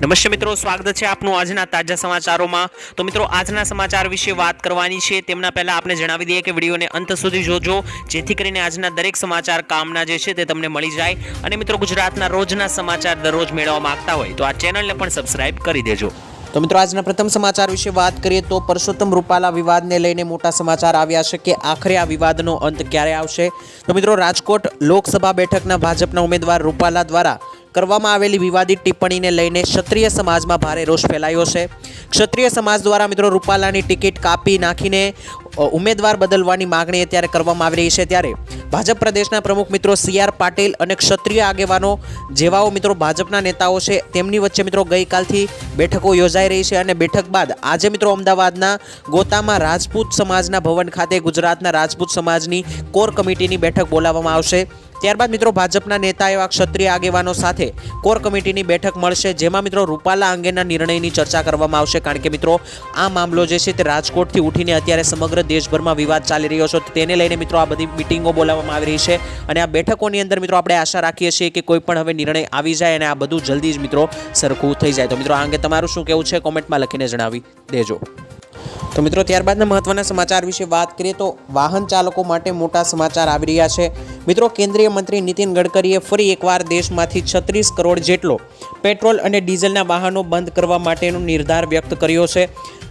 નમસ્તે મિત્રો, સ્વાગત છે આપનું આજના તાજા સમાચારોમાં. તો મિત્રો, આજના સમાચાર વિશે વાત કરવાની છે. તેમના પહેલા આપણે જણાવી દઈએ કે વિડીયોને અંત સુધી જોજો, જેથી કરીને આજના દરેક સમાચાર કામના જે છે તે તમને મળી જાય. અને મિત્રો, ગુજરાતના રોજના સમાચાર દરરોજ મેળવવા માંગતા હોય તો આ ચેનલને પણ સબસ્ક્રાઇબ કરી દેજો. તો મિત્રો, આજના પ્રથમ સમાચાર વિશે વાત કરીએ તો પરસોત્તમ રૂપાલા વિવાદને લઈને મોટા સમાચાર આવ્યા છે કે આખરે આ વિવાદનો અંત ક્યારે આવશે? તો મિત્રો, રાજકોટ લોકસભા બેઠકના ભાજપના ઉમેદવાર રૂપાલા દ્વારા કરવામાં આવેલી વિવાદિત ટિપ્પણીને લઈને ક્ષત્રિય સમાજમાં ભારે રોષ ફેલાયો છે. ક્ષત્રિય સમાજ દ્વારા મિત્રો રૂપાલાની ટિકિટ કાપી નાખીને ઉમેદવાર બદલવાની માગણી અત્યારે કરવામાં આવી રહી છે. ત્યારે ભાજપ પ્રદેશના પ્રમુખ મિત્રો સી આર પાટીલ અને ક્ષત્રિય આગેવાનો જેવાઓ મિત્રો ભાજપના નેતાઓ છે, તેમની વચ્ચે મિત્રો ગઈકાલથી બેઠકો યોજાઈ રહી છે અને બેઠક બાદ આજે મિત્રો અમદાવાદના ગોતામાં રાજપૂત સમાજના ભવન ખાતે ગુજરાતના રાજપૂત સમાજની કોર કમિટીની બેઠક બોલાવવામાં આવશે. ત્યારબાદ મિત્રો ભાજપના નેતા એવા ક્ષત્રિય આગેવાનો સાથે કોર કમિટીની બેઠક મળશે, જેમાં મિત્રો રૂપાલા અંગેના નિર્ણયની ચર્ચા કરવામાં આવશે. કારણ કે મિત્રો, આ મામલો જે છે તે રાજકોટથી ઉઠીને અત્યારે સમગ્ર દેશભરમાં વિવાદ ચાલી રહ્યો છે. તેને લઈને મિત્રો આ બધી મિટિંગો બોલાવવામાં આવી રહી છે અને આ બેઠકોની અંદર મિત્રો આપણે આશા રાખીએ છીએ કે કોઈ પણ હવે નિર્ણય આવી જાય અને આ બધું જલ્દી જ મિત્રો સરખું થઈ જાય. તો મિત્રો, આ અંગે તમારું શું કહેવું છે? કોમેન્ટમાં લખીને જણાવી દેજો. તો મિત્રો, ત્યારબાદના મહત્વના સમાચાર વિશે વાત કરીએ તો વાહન ચાલકો માટે મોટા સમાચાર આવી રહ્યા છે. મિત્રો, કેન્દ્રીય મંત્રી નીતિન ગડકરીએ ફરી એકવાર દેશમાંથી છત્રીસ કરોડ જેટલો પેટ્રોલ અને ડીઝલના વાહનો બંધ કરવા માટેનો નિર્ધાર વ્યક્ત કર્યો છે.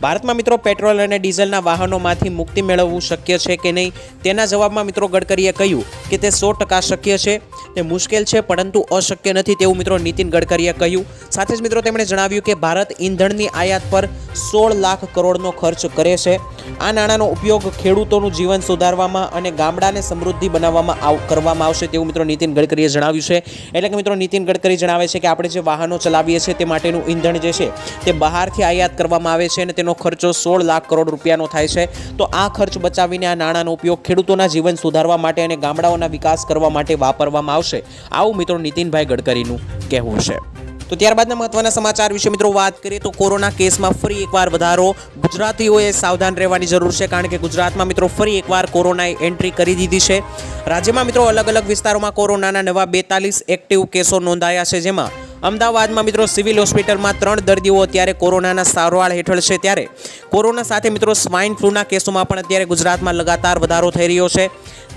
ભારતમાં મિત્રો પેટ્રોલ અને ડીઝલના વાહનોમાંથી મુક્તિ મેળવવું શક્ય છે કે નહીં? તેના જવાબમાં મિત્રો ગડકરીએ કહ્યું કે તે સો ટકા શક્ય છે. તે મુશ્કેલ છે, પરંતુ અશક્ય નથી તેવું મિત્રો નીતિન ગડકરીએ કહ્યું. સાથે જ મિત્રો તેમણે જણાવ્યું કે ભારત ઈંધણની આયાત પર સોળ લાખ કરોડનો ખર્ચ કરે છે. આ નાણાંનો ઉપયોગ ખેડૂતોનું જીવન સુધારવામાં અને ગામડાને સમૃદ્ધિ બનાવવામાં કરવામાં આવશે તેવું મિત્રો નીતિન ગડકરીએ જણાવ્યું છે. એટલે કે મિત્રો નીતિન ગડકરી જણાવે છે કે આપણે જે વાહનો ચલાવીએ છીએ તે માટેનું ઈંધણ જે છે તે બહારથી આયાત કરવામાં આવે છે અને તેનો ખર્ચો સોળ લાખ કરોડ રૂપિયાનો થાય છે. તો આ ખર્ચ બચાવીને આ નાણાંનો ઉપયોગ ખેડૂતોના જીવન સુધારવા માટે અને ગામડાઓના વિકાસ કરવા માટે વાપરવામાં આવશે. આવું મિત્રો નીતિનભાઈ ગડકરીનું કહેવું છે. તો ત્યારબાદના મહત્વના સમાચાર વિશે મિત્રો વાત કરીએ તો કોરોના કેસમાં ફરી એકવાર વધારો. ગુજરાતીઓએ સાવધાન રહેવાની જરૂર છે કારણ કે ગુજરાતમાં મિત્રો ફરી એકવાર કોરોનાએ એન્ટ્રી કરી દીધી છે. રાજ્યમાં મિત્રો અલગ અલગ વિસ્તારોમાં કોરોનાના નવા બેતાલીસ એક્ટિવ કેસો નોંધાયા છે જેમાં અમદાવાદમાં મિત્રો સિવિલ હોસ્પિટલમાં ત્રણ દર્દીઓ અત્યારે કોરોનાના સારવાર હેઠળ છે ત્યારે કોરોના સાથે મિત્રો સ્વાઇન ફ્લૂના કેસોમાં પણ અત્યારે ગુજરાતમાં લગાતાર વધારો થઈ રહ્યો છે.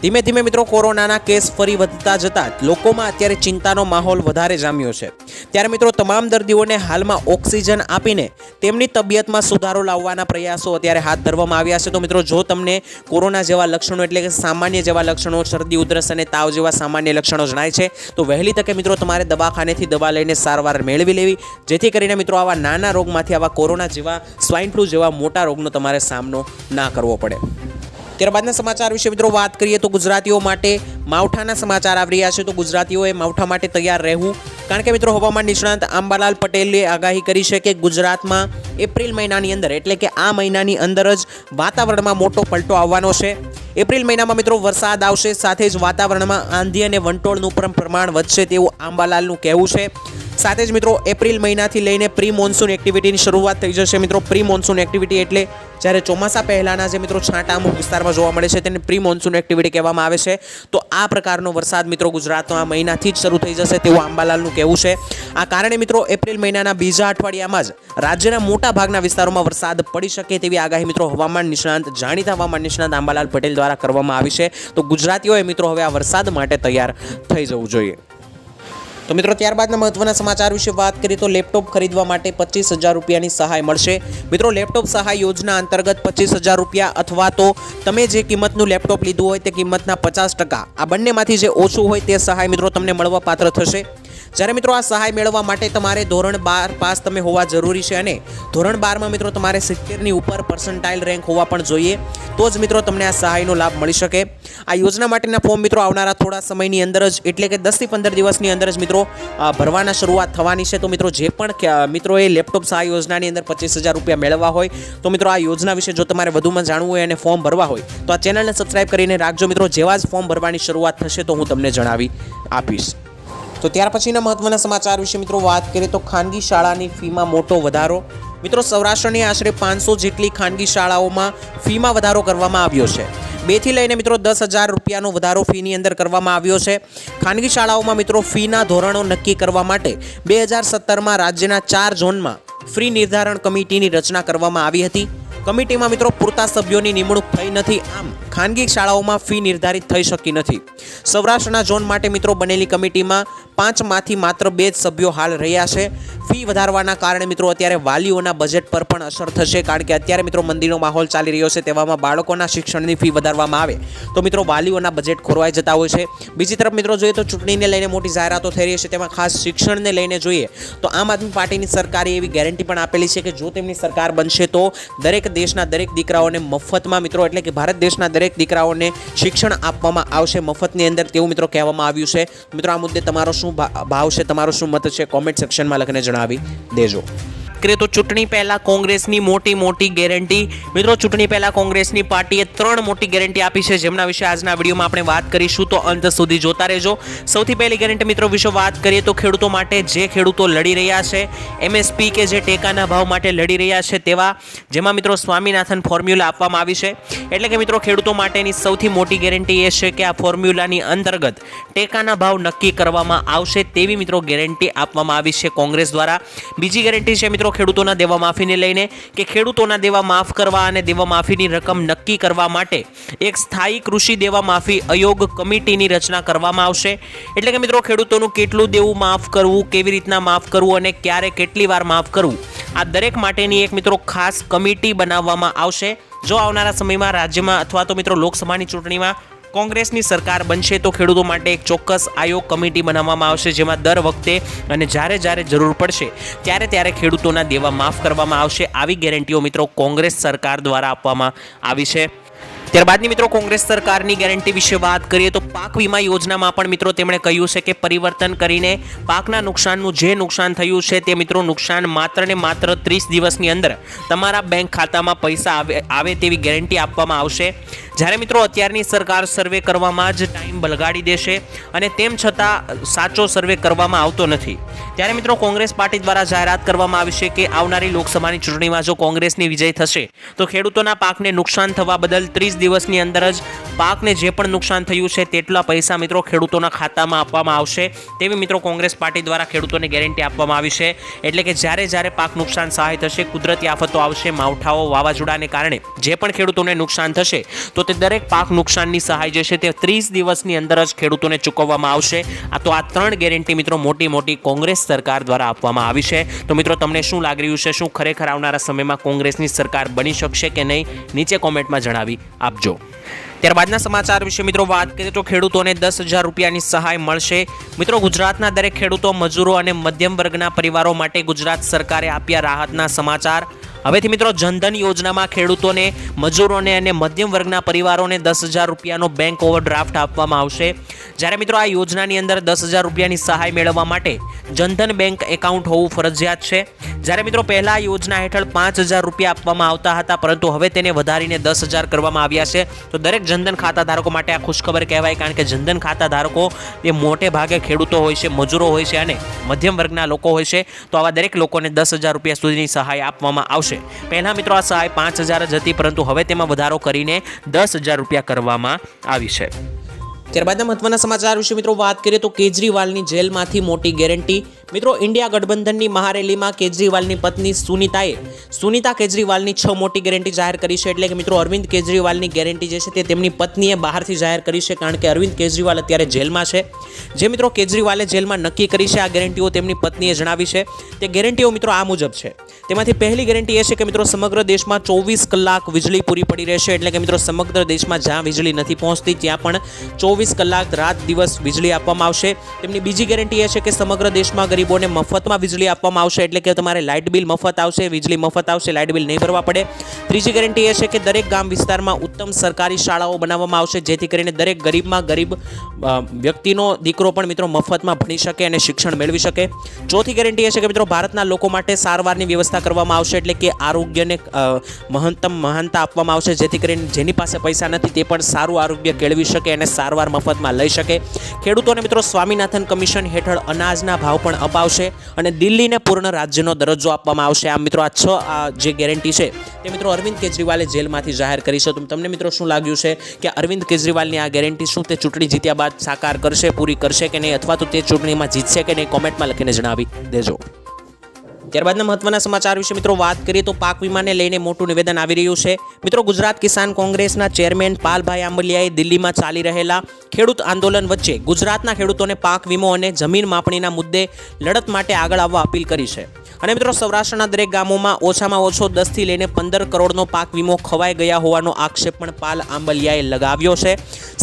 ધીમે ધીમે મિત્રો કોરોનાના કેસ ફરી વધતા જતા લોકોમાં અત્યારે ચિંતાનો માહોલ વધારે જામ્યો છે. ત્યારે મિત્રો તમામ દર્દીઓને હાલમાં ઓક્સિજન આપીને તેમની તબિયતમાં સુધારો લાવવાના પ્રયાસો અત્યારે હાથ ધરવામાં આવ્યા છે. તો મિત્રો જો તમને કોરોના જેવા લક્ષણો એટલે કે સામાન્ય જેવા લક્ષણો, શરદી, ઉધરસ અને તાવ જેવા સામાન્ય લક્ષણો જણાય છે, તો વહેલી તકે મિત્રો તમારે દવાખાનેથી દવા લઈને સારવાર મેળવી લેવી. જેથી કરીને મિત્રો આવા નાના રોગમાંથી આવા કોરોના જેવા સ્વાઇન ફ્લૂ જેવા મોટા રોગનો તમારે સામનો ના કરવો પડે. ત્યારબાદના સમાચાર વિશે મિત્રો વાત કરીએ તો ગુજરાતીઓ માટે માવઠાના સમાચાર આવી રહ્યા છે. તો ગુજરાતીઓએ માવઠા માટે તૈયાર રહેવું. કારણ કે મિત્રો હવામાન નિષ્ણાંત આંબાલાલ પટેલે આગાહી કરી છે કે ગુજરાતમાં એપ્રિલ મહિનાની અંદર, એટલે કે આ મહિનાની અંદર જ વાતાવરણમાં મોટો પલટો આવવાનો છે. એપ્રિલ મહિનામાં મિત્રો વરસાદ આવશે, સાથે જ વાતાવરણમાં આંધી અને વંટોળનું પણ પ્રમાણ વધશે તેવું આંબાલાલનું કહેવું છે. સાથે જ મિત્રો, એપ્રિલ મહિનાથી લઈને પ્રી મોન્સૂન એક્ટિવિટીની શરૂઆત થઈ જશે મિત્રો. પ્રી મોન્સૂન એક્ટિવિટી એટલે જ્યારે ચોમાસા પહેલાંના જે મિત્રો છાંટા અમુક વિસ્તારમાં જોવા મળે છે તેને પ્રી મોન્સૂન એક્ટિવિટી કહેવામાં આવે છે. તો આ પ્રકારનો વરસાદ મિત્રો ગુજરાતનો આ મહિનાથી જ શરૂ થઈ જશે તેવું આંબાલાલનું કહેવું છે. આ કારણે મિત્રો, એપ્રિલ મહિનાના બીજા અઠવાડિયામાં જ રાજ્યના મોટા ભાગના વિસ્તારોમાં વરસાદ પડી શકે તેવી આગાહી મિત્રો હવામાન નિષ્ણાંત, જાણીતા હવામાન નિષ્ણાંત આંબાલાલ પટેલ કરવામાં આવી છે. તો ગુજરાતીઓએ મિત્રો હવે આ વરસાદ માટે તૈયાર થઈ જવું જોઈએ. તો મિત્રો ત્યારબાદના મહત્વના સમાચાર વિશે વાત કરીએ તો લેપટોપ ખરીદવા માટે પચીસ હજાર રૂપિયાની સહાય મળશે. મિત્રો લેપટોપ સહાય યોજના અંતર્ગત પચીસ હજાર રૂપિયા અથવા તો તમે જે કિંમતનું લેપટોપ લીધું હોય તે કિંમતના પચાસ ટકા આ બંનેમાંથી જે ઓછું હોય તે સહાય મિત્રો તમને મળવા પાત્ર થશે. જ્યારે મિત્રો આ સહાય મેળવવા માટે તમારે ધોરણ બાર પાસ તમે હોવા જરૂરી છે અને ધોરણ બારમાં મિત્રો તમારે સિત્તેરની ઉપર પર્સન્ટાઇલ રેન્ક હોવા પણ જોઈએ, તો જ મિત્રો તમને આ સહાયનો લાભ મળી શકે. આ યોજના માટેના ફોર્મ મિત્રો આવનારા થોડા સમયની અંદર જ, એટલે કે દસથી પંદર દિવસની અંદર જ મિત્રો ભરવાના શરૂઆત થવાની છે. તો મિત્રો જે પણ મિત્રોએ લેપટોપ સહાય યોજનાની અંદર પચીસ હજાર રૂપિયા મેળવવા હોય, તો મિત્રો આ યોજના વિશે જો તમારે વધુમાં જાણવું હોય અને ફોર્મ ભરવા હોય, તો આ ચેનલને સબસ્ક્રાઇબ કરીને રાખજો મિત્રો. જેવા જ ફોર્મ ભરવાની શરૂઆત થશે તો હું તમને જણાવી આપીશ. તો ત્યાર પછીના મહત્વના સમાચાર વિશે મિત્રો વાત કરીએ તો ખાનગી શાળાની ફીમાં મોટો વધારો. મિત્રો સૌરાષ્ટ્રની આશરે પાંચસો જેટલી ખાનગી શાળાઓમાં ફીમાં વધારો કરવામાં આવ્યો છે. બેથી લઈને મિત્રો દસ હજાર રૂપિયાનો વધારો ફીની અંદર કરવામાં આવ્યો છે. ખાનગી શાળાઓમાં મિત્રો ફીના ધોરણો નક્કી કરવા માટે બે હજાર સત્તરમાં રાજ્યના ચાર ઝોનમાં ફ્રી નિર્ધારણ કમિટીની રચના કરવામાં આવી હતી. કમિટીમાં મિત્રો પૂરતા સભ્યોની નિમણૂક થઈ નથી. આમ ખાનગી શાળાઓમાં ફી નિર્ધારિત થઈ શકી નથી. સૌરાષ્ટ્રના ઝોન માટે મિત્રો બનેલી કમિટીમાં પાંચમાંથી માત્ર બે જ સભ્યો હાલ રહ્યા છે. ફી વધારવાના કારણે મિત્રો અત્યારે વાલીઓના બજેટ પર પણ અસર થશે, કારણ કે અત્યારે મિત્રો મંદીનો માહોલ ચાલી રહ્યો છે, તેવામાં બાળકોના શિક્ષણની ફી વધારવામાં આવે. તો મિત્રો વાલીઓના બજેટ ખોરવાઈ જતા હોય છે. બીજી તરફ મિત્રો જોઈએ તો ચૂંટણીને લઈને મોટી જાહેરાતો થઈ રહી છે, તેમાં ખાસ શિક્ષણને લઈને જોઈએ તો આમ આદમી પાર્ટીની સરકારે એવી ગેરંટી પણ આપેલી છે કે જો તેમની સરકાર બનશે તો દરેક દેશના દરેક દીકરાઓને મફતમાં મિત્રો, એટલે કે ભારત દેશના દરેક દીકરાઓને શિક્ષણ આપવામાં આવશે મફતની અંદર તેવું મિત્રો કહેવામાં આવ્યું છે. મિત્રો આ મુદ્દે તમારો શું ભાવ છે, તમારો શું મત છે? કોમેન્ટ સેક્શનમાં લખીને જણાવી. દેજો. કરીએ તો ચૂંટણી પહેલા કોંગ્રેસની મોટી મોટી ગેરંટી. મિત્રો, ચૂંટણી પહેલા કોંગ્રેસની પાર્ટીએ ત્રણ મોટી ગેરંટી આપી છે જેમના વિશે આજના વિડીયોમાં આપણે વાત કરીશું. તો અંત સુધી જોતા રહેજો. સૌથી પહેલી ગેરંટી મિત્રો વિશે વાત કરીએ તો ખેડૂતો માટે જે ખેડૂતો લડી રહ્યા છે, એમએસપી કે જે ટેકાના ભાવ માટે લડી રહ્યા છે તેવા, જેમાં મિત્રો સ્વામીનાથન ફોર્મ્યુલા આપવામાં આવી છે. એટલે કે મિત્રો ખેડૂતો માટેની સૌથી મોટી ગેરંટી એ છે કે આ ફોર્મ્યુલાની અંતર્ગત ટેકાના ભાવ નક્કી કરવામાં આવશે તેવી મિત્રો ગેરંટી આપવામાં આવી છે કોંગ્રેસ દ્વારા. બીજી ગેરંટી છે મિત્રો ખેડૂતોના દેવા માફીને લઈને કે ખેડૂતોના દેવા માફ કરવા અને દેવા માફીની રકમ નક્કી કરવા માટે એક સ્થાયી કૃષિ દેવા માફી અયોગ કમિટીની રચના કરવામાં આવશે. એટલે કે મિત્રો, ખેડૂતોનું કેટલું દેવું માફ કરવું, કેવી રીતના માફ કરવું અને ક્યારે કેટલી વાર માફ કરવું, આ દરેક માટેની એક મિત્રો ખાસ કમિટી બનાવવામાં આવશે. જો આવનારા સમયમાં રાજ્યમાં અથવા તો મિત્રો લોકસભાની ચૂંટણીમાં કોંગ્રેસની સરકાર બનશે તો ખેડૂતો માટે એક ચોક્કસ આયોગ કમિટી બનાવવામાં આવશે, જેમાં દર વખતે અને જ્યારે જ્યારે જરૂર પડશે, ત્યારે ત્યારે ખેડૂતોના દેવા માફ કરવામાં આવશે. આવી ગેરંટીઓ મિત્રો કોંગ્રેસ સરકાર દ્વારા આપવામાં આવી છે. ત્યારબાદની મિત્રો કોંગ્રેસ સરકારની ગેરંટી વિશે વાત કરીએ તો પાક વીમા યોજનામાં પણ મિત્રો તેમણે કહ્યું છે કે પરિવર્તન કરીને પાકના નુકસાનનું જે નુકસાન થયું છે તે મિત્રો નુકસાન માત્ર ને માત્ર ત્રીસ દિવસની અંદર તમારા બેંક ખાતામાં પૈસા આવે આવે તેવી ગેરંટી આપવામાં આવશે. જ્યારે મિત્રો અત્યારની સરકાર સર્વે કરવામાં જ ટાઈમ બલગાડી દેશે અને તેમ છતાં સાચો સર્વે કરવામાં આવતો નથી. ત્યારે મિત્રો કોંગ્રેસ પાર્ટી દ્વારા જાહેરાત કરવામાં આવી છે કે આવનારી લોકસભાની ચૂંટણીમાં જો કોંગ્રેસની વિજય થશે, તો ખેડૂતોના પાકને નુકસાન થવા બદલ ત્રીસ દિવસની અંદર જ પાકને જે પણ નુકસાન થયું છે તેટલા પૈસા મિત્રો ખેડૂતોના ખાતામાં આપવામાં આવશે. તેવી મિત્રો કોંગ્રેસ પાર્ટી દ્વારા ખેડૂતોને ગેરંટી આપવામાં આવી છે. એટલે કે જ્યારે જ્યારે પાક નુકસાન સહાય થશે, કુદરતી આફતો આવશે, માવઠાઓ વાવાઝોડાને કારણે જે પણ ખેડૂતોને નુકસાન થશે, તો તે દરેક પાક નુકસાનની સહાય જે છે તે ત્રીસ દિવસની અંદર જ ખેડૂતોને ચૂકવવામાં આવશે. આ તો આ ત્રણ ગેરંટી મિત્રો મોટી મોટી કોંગ્રેસ સરકાર દ્વારા આપવામાં આવી છે. તો મિત્રો તમને શું લાગી રહ્યું છે? શું ખરેખર આવનારા સમયમાં કોંગ્રેસની સરકાર બની શકશે કે નહીં? નીચે કોમેન્ટમાં જણાવી આપજો. ત્યારબાદના સમાચાર વિશે મિત્રો વાત કરીએ તો ખેડૂતોને દસ હજાર રૂપિયાની સહાય મળશે. મિત્રો ગુજરાતના દરેક ખેડૂતો, મજૂરો અને મધ્યમ વર્ગના પરિવારો માટે ગુજરાત સરકારે આપ્યા રાહતના સમાચાર. હવેથી મિત્રો જનધન યોજનામાં ખેડૂતોને, મજૂરોને અને મધ્યમ વર્ગના પરિવારોને દસ હજાર રૂપિયાનો બેંક ઓવરડ્રાફ્ટ આપવામાં આવશે. જ્યારે મિત્રો આ યોજનાની અંદર દસ હજાર રૂપિયાની સહાય મેળવવા માટે જનધન બેંક એકાઉન્ટ હોવું ફરજિયાત છે. જ્યારે મિત્રો પહેલા આ યોજના હેઠળ પાંચ હજાર રૂપિયા આપવામાં આવતા હતા, પરંતુ હવે તેને વધારીને દસ હજાર કરવામાં આવ્યા છે. તો દરેક જનધન ખાતા ધારકો માટે આ ખુશખબર કહેવાય, કારણ કે જનધન ખાતા ધારકો એ મોટે ભાગે ખેડૂતો હોય છે, મજૂરો હોય છે અને મધ્યમ વર્ગના લોકો હોય છે. તો આવા દરેક લોકોને દસ હજાર રૂપિયા સુધીની સહાય આપવામાં આવશે. પહેલાં મિત્રો આ સહાય પાંચ હજાર જ હતી, પરંતુ હવે તેમાં વધારો કરીને દસ હજાર રૂપિયા કરવામાં આવી છે. ત્યારબાદના મહત્વના સમાચાર વિશે મિત્રો વાત કરીએ તો કેજરીવાલની જેલમાંથી મોટી ગેરંટી મિત્રો, ઇન્ડિયા ગઠબંધનની મહારેલીમાં કેજરીવાલની પત્ની સુનીતાએ, સુનીતા કેજરીવાલની છ મોટી ગેરંટી જાહેર કરી છે એટલે કે મિત્રો, અરવિંદ કેજરીવાલની ગેરંટી જે છે તે તેમની પત્નીએ બહારથી જાહેર કરી છે કારણ કે અરવિંદ કેજરીવાલ અત્યારે જેલમાં છે. જે મિત્રો, કેજરીવાલે જેલમાં નક્કી કરી છે આ ગેરંટીઓ તેમની પત્નીએ જણાવી છે. તે ગેરંટીઓ મિત્રો આ મુજબ છે. તેમાંથી પહેલી ગેરંટી એ છે કે મિત્રો, સમગ્ર દેશમાં ચોવીસ કલાક વીજળી પૂરી પડી રહેશે એટલે કે મિત્રો, સમગ્ર દેશમાં જ્યાં વીજળી નથી પહોંચતી, ત્યાં પણ ચોવીસ કલાક રાત દિવસ વીજળી આપવામાં આવશે. તેમની બીજી ગેરંટી એ છે કે સમગ્ર દેશમાં ગરીબોને મફતમાં વીજળી આપવામાં આવશે એટલે કે તમારે લાઇટ બિલ મફત આવશે, વીજળી મફત આવશે, લાઇટ બિલ નહીં ભરવા પડે. ત્રીજી ગેરંટી એ છે કે દરેક ગામ વિસ્તારમાં ઉત્તમ સરકારી શાળાઓ બનાવવામાં આવશે, જેથી કરીને દરેક ગરીબમાં ગરીબ વ્યક્તિનો દીકરો પણ મિત્રો મફતમાં ભણી શકે અને શિક્ષણ મેળવી શકે. ચોથી ગેરંટી એ છે કે મિત્રો ભારતના લોકો માટે સારવારની વ્યવસ્થા કરવામાં આવશે એટલે કે આરોગ્યને મહત્તમ મહાનતા આપવામાં આવશે, જેથી કરીને જેની પાસે પૈસા નથી તે પણ સારું આરોગ્ય કેળવી શકે અને સારવાર મફતમાં લઈ શકે. ખેડૂતોને મિત્રો સ્વામિનાથન કમિશન હેઠળ અનાજના ભાવ પણ અપાવશે અને દિલ્હીને પૂર્ણ રાજ્યનો દરજ્જો આપવામાં આવશે. આમ મિત્રો, આ છ, આ જે ગેરંટી છે તે મિત્રો અરવિંદ કેજરીવાલે જેલમાંથી જાહેર કરી છે. તો તમને મિત્રો શું લાગ્યું છે કે અરવિંદ કેજરીવાલની આ ગેરંટી શું? તે ચૂંટણી જીત્યા બાદ સાકાર કરશે, પૂરી કરશે કે નહીં? અથવા તો તે ચૂંટણીમાં જીતશે કે નહીં? કોમેન્ટમાં લખીને જણાવી દેજો. ત્યારબાદના મહત્વના સમાચાર વિશે મિત્રો વાત કરીએ તો પાક વીમાને લઈને મોટું નિવેદન આવી રહ્યું છે. મિત્રો ગુજરાત કિસાન કોંગ્રેસના ચેરમેન પાલભાઈ આંબલિયાએ દિલ્હીમાં ચાલી રહેલા ખેડૂત આંદોલન વચ્ચે ગુજરાતના ખેડૂતોને પાક વીમો અને જમીન માપણીના મુદ્દે લડત માટે આગળ આવવા અપીલ કરી છે. અને મિત્રો સૌરાષ્ટ્રના દરેક ગામોમાં ઓછામાં ઓછો દસથી લઈને પંદર કરોડનો પાક વીમો ખવાઈ ગયા હોવાનો આક્ષેપ પણ પાલ આંબલિયાએ લગાવ્યો છે.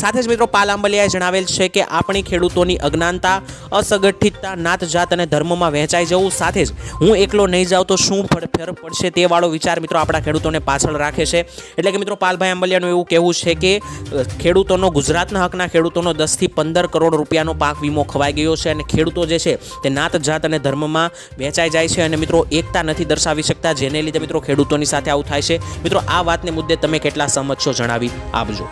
સાથે જ મિત્રો પાલ આંબલિયાએ જણાવેલ છે કે આપણી ખેડૂતોની અજ્ઞાનતા, અસંગઠિતતા નાત જાત અને ધર્મમાં વહેંચાઈ જવું સાથે જ હું એકલો નહીં જાઉં તો શું ફર- પડશે તે વાળો વિચાર મિત્રો આપણા ખેડૂતોને પાછળ રાખે છે. એટલે કે મિત્રો પાલભાઈ આંબલિયાનું એવું કહેવું છે કે ખેડૂતોનો, ગુજરાતના હકના ખેડૂતોનો દસથી પંદર કરોડ રૂપિયાનો પાક વીમો ખવાઈ ગયો છે અને ખેડૂતો જે છે તે નાત જાત અને ધર્મમાં વહેંચાઈ જાય છે અને મિત્રો એકતા નથી દર્શાવી શકતા, જેને લીધે મિત્રો ખેડૂતોની સાથે આવું થાય છે. મિત્રો, આ વાતને મુદ્દે તમે કેટલા સહમત છો જણાવી આપજો.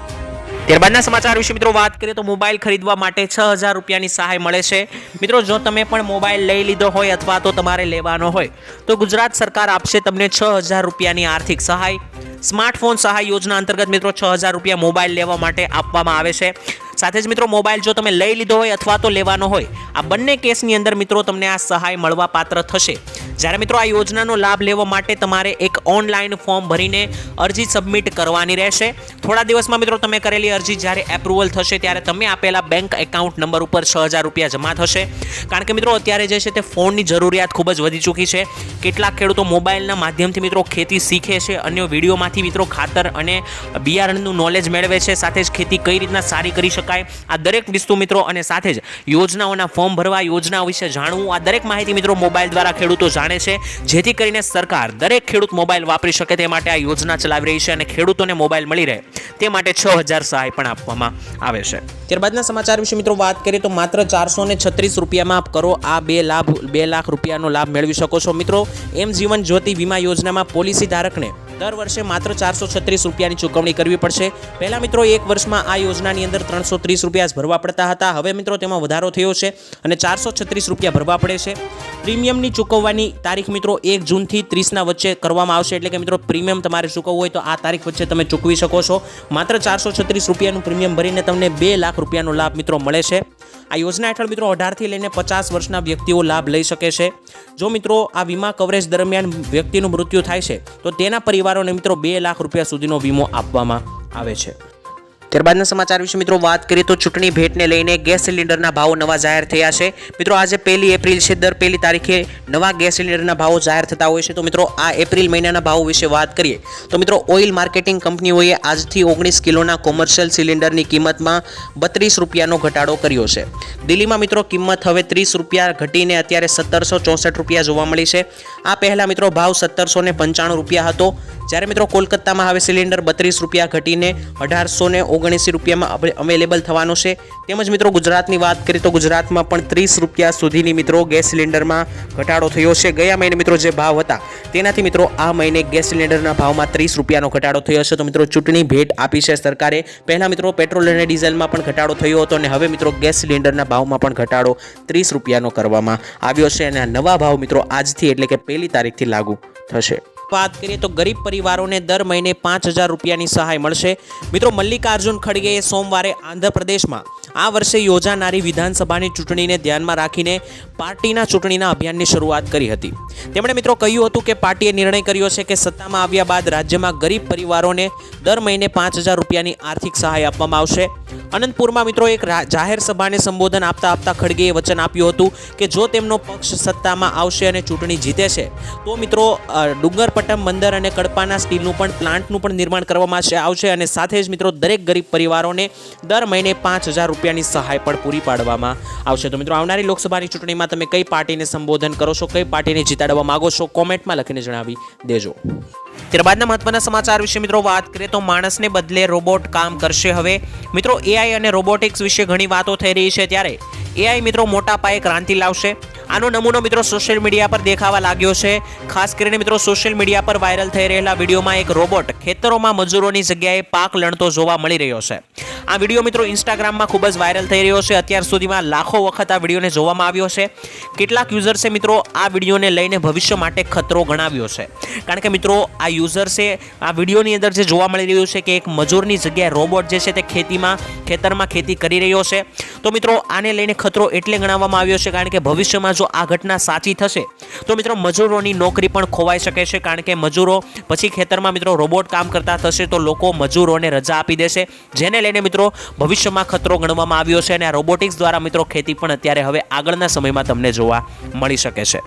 ત્યારબાદના સમાચાર વિશે મિત્રો વાત કરીએ તો મોબાઈલ ખરીદવા માટે છ હજાર રૂપિયાની સહાય મળે છે. મિત્રો, જો તમે પણ મોબાઈલ લઈ લીધો હોય અથવા તો તમારે લેવાનો હોય, તો ગુજરાત સરકાર આપશે તમને છ હજાર રૂપિયાની આર્થિક સહાય. સ્માર્ટફોન સહાય યોજના અંતર્ગત મિત્રો છ હજાર રૂપિયા મોબાઈલ લેવા માટે આપવામાં આવે છે. સાથે જ મિત્રો, મોબાઈલ જો તમે લઈ લીધો હોય અથવા તો લેવાનો હોય, આ બંને કેસની અંદર મિત્રો તમને આ સહાય મળવા પાત્ર થશે. જ્યારે મિત્રો આ યોજનાનો લાભ લેવા માટે તમારે એક ઓનલાઈન ફોર્મ ભરીને અરજી સબમિટ કરવાની રહેશે. થોડા દિવસમાં મિત્રો તમે કરેલી અરજી જ્યારે એપ્રુવલ થશે ત્યારે તમે આપેલા બેંક એકાઉન્ટ નંબર ઉપર છ હજાર રૂપિયા જમા થશે. કારણ કે મિત્રો અત્યારે જે છે તે ફોનની જરૂરિયાત ખૂબ જ વધી ચૂકી છે. કેટલાક ખેડૂતો મોબાઈલના માધ્યમથી મિત્રો ખેતી શીખે છે, અન્ય વિડીયોમાંથી મિત્રો ખાતર અને બિયારણનું નોલેજ મેળવે છે. સાથે જ ખેતી કઈ રીતના સારી કરી શકાય, આ દરેક વિસ્તુ મિત્રો અને સાથે જ યોજનાઓના ફોર્મ ભરવા યોજનાઓ વિશે જાણવું, આ દરેક માહિતી મિત્રો મોબાઈલ દ્વારા ખેડૂતો જાણે છે, જેથી કરીને સરકાર દરેક ખેડૂત મોબાઈલ વાપરી શકે તે માટે આ યોજના ચલાવી રહી છે અને ખેડૂતોને મોબાઈલ મળી રહે તે માટે છ હજાર સહાય પણ આપવામાં આવે છે. ત્યારબાદના સમાચાર વિશે મિત્રો વાત કરીએ તો માત્ર ચારસો ને છત્રીસ રૂપિયામાં આપ કરો આ બે લાભ, બે લાખ રૂપિયાનો લાભ મેળવી શકો છો. મિત્રો, એમ જીવન જ્યોતિ વીમા યોજનામાં પોલિસી ધારકને દર વર્ષે માત્ર ચારસો છત્રીસ રૂપિયાની ચૂકવણી કરવી પડશે. પહેલાં મિત્રો એક વર્ષમાં આ યોજનાની અંદર ત્રણસો ત્રીસ રૂપિયા ભરવા પડતા હતા. હવે મિત્રો તેમાં વધારો થયો છે અને ચારસો છત્રીસ રૂપિયા ભરવા પડે છે. પ્રીમિયમની ચૂકવવાની તારીખ મિત્રો એક જૂનથી ત્રીસના વચ્ચે કરવામાં આવશે. એટલે કે મિત્રો પ્રીમિયમ તમારે ચૂકવવું હોય તો આ તારીખ વચ્ચે તમે ચૂકવી શકો છો. માત્ર ચારસો છત્રીસ રૂપિયાનું પ્રીમિયમ ભરીને તમને બે લાખ રૂપિયાનો લાભ મિત્રો મળે છે. આ યોજના હેઠળ મિત્રો અઢારથી લઈને પચાસ વર્ષના વ્યક્તિઓ લાભ લઈ શકે છે. જો મિત્રો આ વીમા કવરેજ દરમિયાન વ્યક્તિનું મૃત્યુ થાય છે, તો તેના પરિવારોને મિત્રો બે લાખ રૂપિયા સુધીનો વીમો આપવામાં આવે છે. ત્યારબાદના સમાચાર વિશે મિત્રો વાત કરીએ તો ચૂંટણી ભેટને લઈને ગેસ સિલિન્ડરના ભાવો નવા જાહેર થયા છે. મિત્રો આજે પહેલી એપ્રિલ છે, દર પહેલી તારીખે નવા ગેસ સિલિન્ડરના ભાવો જાહેર થતા હોય છે. તો મિત્રો આ એપ્રિલ મહિનાના ભાવો વિશે વાત કરીએ. તો મિત્રો ઓઇલ માર્કેટિંગ કંપનીઓએ આજથી ઓગણીસ કિલોના કોમર્શિયલ સિલિન્ડરની કિંમતમાં બત્રીસ રૂપિયાનો ઘટાડો કર્યો છે. દિલ્હીમાં મિત્રો કિંમત હવે ત્રીસ રૂપિયા ઘટીને અત્યારે સત્તરસો ચોસઠ રૂપિયા જોવા મળી છે. આ પહેલાં મિત્રો ભાવ સત્તરસો પંચાણું રૂપિયા હતો. જ્યારે મિત્રો કોલકાતામાં હવે સિલિન્ડર બત્રીસ રૂપિયા ઘટીને અઢારસો ઓગણીસી રૂપિયામાં અવેલેબલ થવાનો છે. તેમજ મિત્રો ગુજરાતની વાત કરીએ તો ગુજરાતમાં પણ ત્રીસ રૂપિયા સુધીની મિત્રો ગેસ સિલિન્ડરમાં ઘટાડો થયો છે. ગયા મહિને મિત્રો જે ભાવ હતા, તેનાથી મિત્રો આ મહિને ગેસ સિલિન્ડરના ભાવમાં ત્રીસ રૂપિયાનો ઘટાડો થયો છે. તો મિત્રો ચૂંટણી ભેટ આપી છે સરકારે. પહેલાં મિત્રો પેટ્રોલ અને ડીઝલમાં પણ ઘટાડો થયો હતો અને હવે મિત્રો ગેસ સિલિન્ડરના ભાવમાં પણ ઘટાડો ત્રીસ રૂપિયાનો કરવામાં આવ્યો છે. અને નવા ભાવ મિત્રો આજથી એટલે કે પહેલી તારીખથી લાગુ થશે. વાત કરીએ તો ગરીબ પરિવારોને દર મહિને પાંચ હજાર રૂપિયાની સહાય મળશે. મિત્રો મલ્લિકાર્જુન ખડગેએ સોમવારે આંધ્રપ્રદેશમાં આ વર્ષે યોજાનારી વિધાનસભાની ચૂંટણીને ધ્યાનમાં રાખીને પાર્ટીના ચૂંટણીના અભિયાનની શરૂઆત કરી હતી. તેમણે મિત્રો કહ્યું હતું કે પાર્ટીએ નિર્ણય કર્યો છે કે સત્તામાં આવ્યા બાદ રાજ્યમાં ગરીબ પરિવારોને દર મહિને પાંચ હજાર રૂપિયાની આર્થિક સહાય આપવામાં આવશે. અનંતપુરમાં મિત્રો એક જાહેર સભાને સંબોધન આપતા આપતા ખડગેએ વચન આપ્યું હતું કે જો તેમનો પક્ષ સત્તામાં આવશે અને ચૂંટણી જીતે છે તો મિત્રો અ, ડુંગરપટ્ટમ બંદર અને કડપાના સ્ટીલનું પણ પ્લાન્ટનું પણ નિર્માણ કરવામાં આવશે અને સાથે જ મિત્રો દરેક ગરીબ પરિવારોને દર મહિને પાંચ હજાર રૂપિયાની સહાય પણ પૂરી પાડવામાં આવશે. તો મિત્રો, આવનારી લોકસભાની ચૂંટણીમાં તમે કઈ પાર્ટીને સંબોધન કરો છો, કઈ પાર્ટીને જીતાડવા માંગો છો, કોમેન્ટમાં લખીને જણાવી દેજો. ત્યારબાદના મહત્વના સમાચાર વિશે મિત્રો વાત કરીએ તો માણસને બદલે રોબોટ કામ કરશે હવે. મિત્રો એઆઈ અને રોબોટિક્સ વિશે ઘણી વાતો થઈ રહી છે ત્યારે એઆઈ મિત્રો મોટા પાયે ક્રાંતિ લાવશે. આનો નમૂનો મિત્રો સોશિયલ મીડિયા પર દેખાવા લાગ્યો છે. ખાસ કરીને મિત્રો સોશિયલ મીડિયા પર વાયરલ થઈ રહેલા વિડીયોમાં એક રોબોટ ખેતરોમાં મજૂરોની જગ્યાએ પાક લણતો જોવા મળી રહ્યો છે. આ વીડિયો મિત્રો ઇન્સ્ટાગ્રામમાં ખૂબ જ વાયરલ થઈ રહ્યો છે. અત્યાર સુધીમાં લાખો વખત આ વિડીયોને જોવામાં આવ્યો છે. કેટલાક યુઝર્સે મિત્રો આ વિડીયોને લઈને ભવિષ્ય માટે ખતરો ગણાવ્યો છે. કારણ કે મિત્રો આ યુઝર્સે આ વિડીયોની અંદર જે જોવા મળી રહ્યું છે કે એક મજૂરની જગ્યાએ રોબોટ જે છે તે ખેતીમાં, ખેતરમાં ખેતી કરી રહ્યો છે. તો મિત્રો આને લઈને ખતરો એટલે ગણાવવામાં આવ્યો છે કારણ કે ભવિષ્યમાં જો આ ઘટના સાચી થશે, તો મિત્રો મજૂરોની નોકરી પણ ખોવાઈ શકે છે. કારણ કે મજૂરો પછી ખેતરમાં મિત્રો રોબોટ કામ કરતા થશે તો લોકો મજૂરોને રજા આપી દેશે, જેને લઈને મિત્રો ભવિષ્યમાં ખતરો ગણવામાં આવ્યો છે અને આ રોબોટિક્સ દ્વારા મિત્રો ખેતી પણ અત્યારે હવે આગળના સમયમાં તમને જોવા મળી શકે છે.